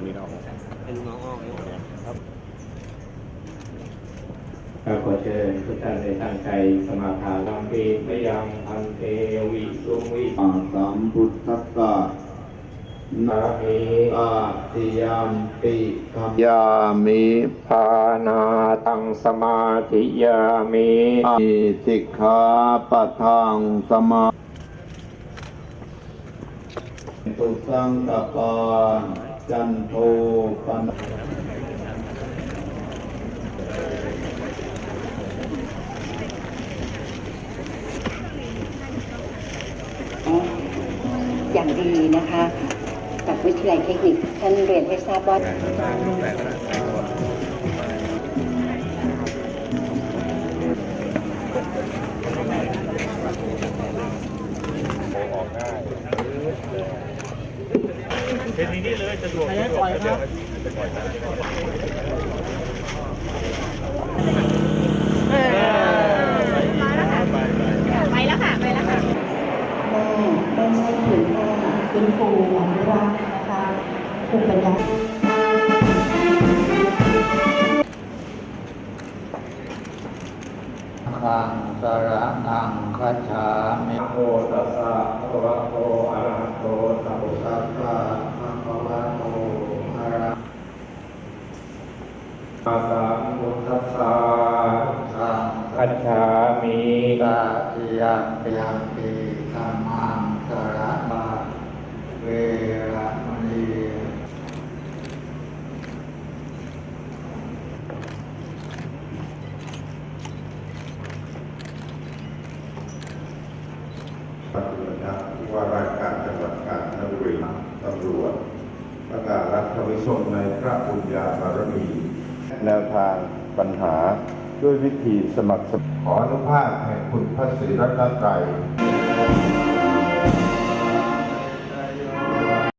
ำนี้เราเป็นน้องอ้อมข้าขอเชิญทุกท่านได้ตั้งใจสมาทานลำเปีมยังพันเทวิสุวิอาสัมพุทธัสสะนานะมิอาติยามปิธรรมยามิปานาตังสมาธิยามิอิสิกขาปะทังสมาตุสังกปา จันโทปนอย่างดีนะคะจากวิทยาลัยเทคนิคท่านเรียนให้ทราบว่า เป็นนี้เลยสะดวกสะดวกครับไปแล้วค่ะ ไปแล้วค่ะไม่ใช่เพียงแค่ฟื้นฟูอนุรักษ์นะคะภูมิปัญญาคังสระนังคัจฉามิ นะโมตัสสะภะคะวะโตอะระหะโตสัมมา สัพพะภะคะวะโตอะระ สัมพุทธัสสะหังคัจฉามิกาติยามปิยังปิธรรมังสระมาเวระมณีปัจจุบันนะว่าราชการจังหวัดกาญจนบุรีตำรวจประกาศรับทวิชมในพระปุญญาบารมี แนวทางปัญหาด้วยวิธีสมัครสมขออนุภาพแห่งคุณพระศรีรัตนตรัย